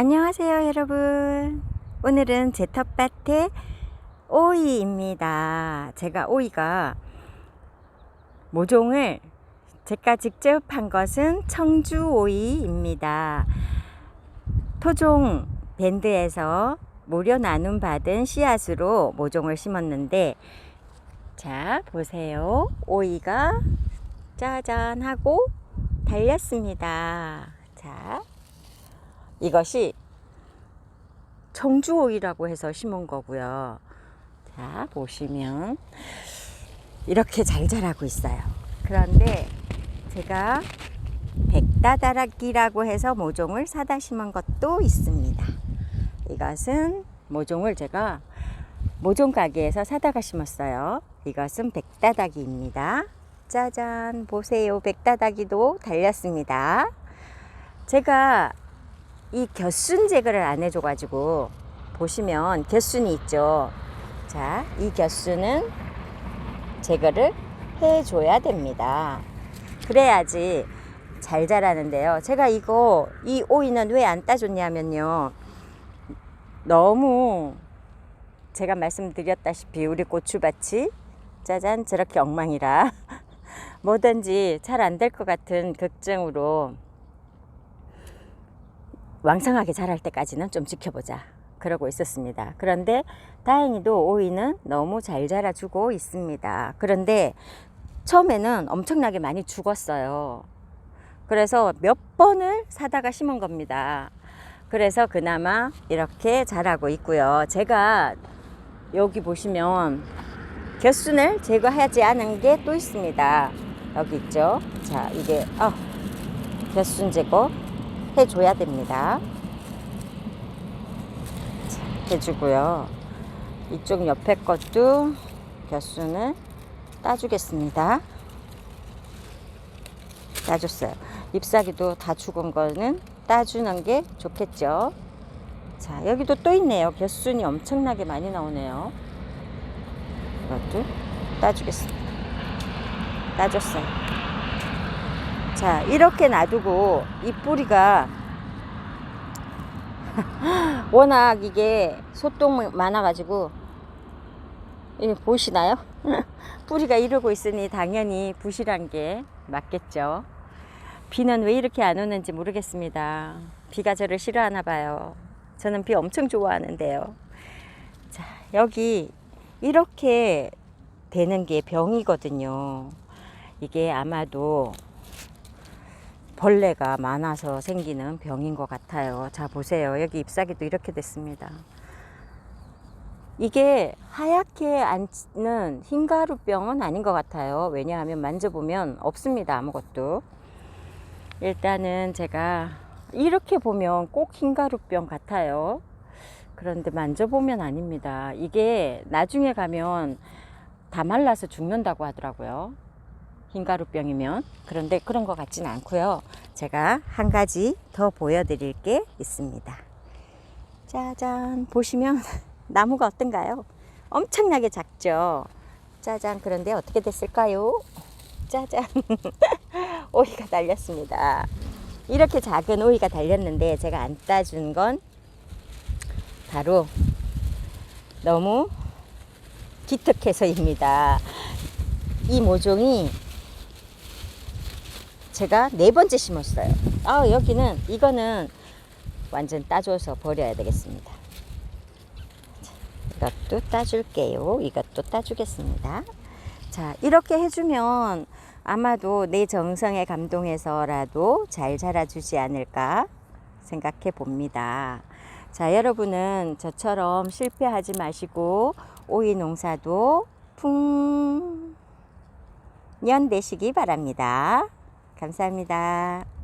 안녕하세요 여러분. 오늘은 제 텃밭의 오이입니다. 제가 오이가 모종을 제가 직접 한 것은 청주 오이입니다. 토종 밴드에서 무료 나눔 받은 씨앗으로 모종을 심었는데 자 보세요. 오이가 짜잔 하고 달렸습니다. 자 이것이 청주오이라고 해서 심은 거고요. 자, 보시면 이렇게 잘 자라고 있어요. 그런데 제가 백다다락이라고 해서 모종을 사다 심은 것도 있습니다. 이것은 모종을 제가 모종 가게에서 사다가 심었어요. 이것은 백다다기입니다. 짜잔, 보세요. 백다다기도 달렸습니다. 제가 이 겨순 제거를 안 해줘가지고 보시면 겨순이 있죠. 자, 이 겨순은 제거를 해줘야 됩니다. 그래야지 잘 자라는데요. 제가 이거 이 오이는 왜 안 따줬냐면요. 너무 제가 말씀드렸다시피 우리 고추밭이 짜잔 저렇게 엉망이라 뭐든지 잘 안 될 것 같은 걱정으로 왕성하게 자랄 때까지는 좀 지켜보자. 그러고 있었습니다. 그런데 다행히도 오이는 너무 잘 자라주고 있습니다. 그런데 처음에는 엄청나게 많이 죽었어요. 그래서 몇 번을 사다가 심은 겁니다. 그래서 그나마 이렇게 자라고 있고요. 제가 여기 보시면 겨순을 제거하지 않은 게 또 있습니다. 여기 있죠. 자, 이게, 아, 겨순 제거 해줘야 됩니다. 자, 해주고요. 이쪽 옆에 것도 겨순을 따주겠습니다. 따줬어요. 잎사귀도 다 죽은 거는 따주는 게 좋겠죠. 자, 여기도 또 있네요. 겨순이 엄청나게 많이 나오네요. 이것도 따주겠습니다. 따줬어요. 자, 이렇게 놔두고 이 뿌리가 워낙 이게 소똥 많아가지고 이 보이시나요? 뿌리가 이러고 있으니 당연히 부실한 게 맞겠죠. 비는 왜 이렇게 안 오는지 모르겠습니다. 비가 저를 싫어하나 봐요. 저는 비 엄청 좋아하는데요. 자, 여기 이렇게 되는 게 병이거든요. 이게 아마도 벌레가 많아서 생기는 병인 것 같아요. 자, 보세요. 여기 잎사귀도 이렇게 됐습니다. 이게 하얗게 앉는 흰가루병은 아닌 것 같아요. 왜냐하면 만져보면 없습니다. 아무것도. 일단은 제가 이렇게 보면 꼭 흰가루병 같아요. 그런데 만져보면 아닙니다. 이게 나중에 가면 다 말라서 죽는다고 하더라고요. 흰가루병이면 그런데 그런 것 같지는 않고요. 제가 한 가지 더 보여드릴 게 있습니다. 짜잔 보시면 나무가 어떤가요? 엄청나게 작죠. 짜잔 그런데 어떻게 됐을까요? 짜잔 오이가 달렸습니다. 이렇게 작은 오이가 달렸는데 제가 안 따준 건 바로 너무 기특해서입니다. 이 모종이 제가 네 번째 심었어요. 아, 여기는 이거는 완전 따줘서 버려야 되겠습니다. 이것도 따줄게요. 이것도 따주겠습니다. 자, 이렇게 해주면 아마도 내 정성에 감동해서라도 잘 자라주지 않을까 생각해 봅니다. 자, 여러분은 저처럼 실패하지 마시고 오이 농사도 풍년 되시기 바랍니다. 감사합니다.